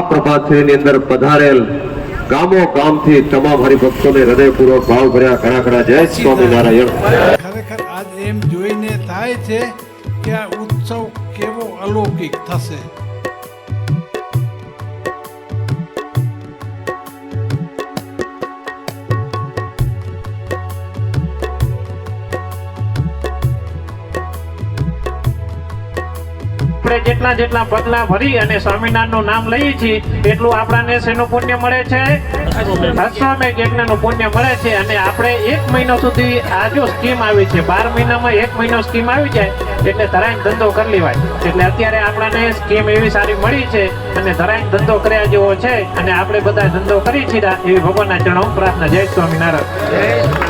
આ પ્રભાતફેરીની અંદર પધારેલ ગામો ગામથી તમામ હરિભક્તોને હૃદયપૂર્વક ભાવ ભર્યા ઘણા ઘણા જય સ્વામિનારાયણ. ખરેખર આજ એમ જોઈને થાય છે કે આ ઉત્સવ કેવો અલૌકિક થશે. આપણે જેટલા જેટલા પગલા ભરી અને સ્વામિનારાયણનું નામ લઈએ છીએ, એટલું આપણાને શેનું પુણ્ય મળે છે? અશ્વમેઘ યજ્ઞનું પુણ્ય મળે છે અને આપણે એક મહિનો સુધી આ જો સ્કીમ આવી છે, બાર મહિનામાં એક મહિનો સ્કીમ આવી જાય, એટલે ધરાઈને ધંધો કરી લેવાય. એટલે અત્યારે આપણાને સ્કીમ એવી સારી મળી છે અને ધરાઈને ધંધો કર્યા જેવો છે અને આપણે બધા ધંધો કરી છીએ એવી ભગવાનના ચરણો પ્રાર્થના. જય સ્વામિનારાયણ.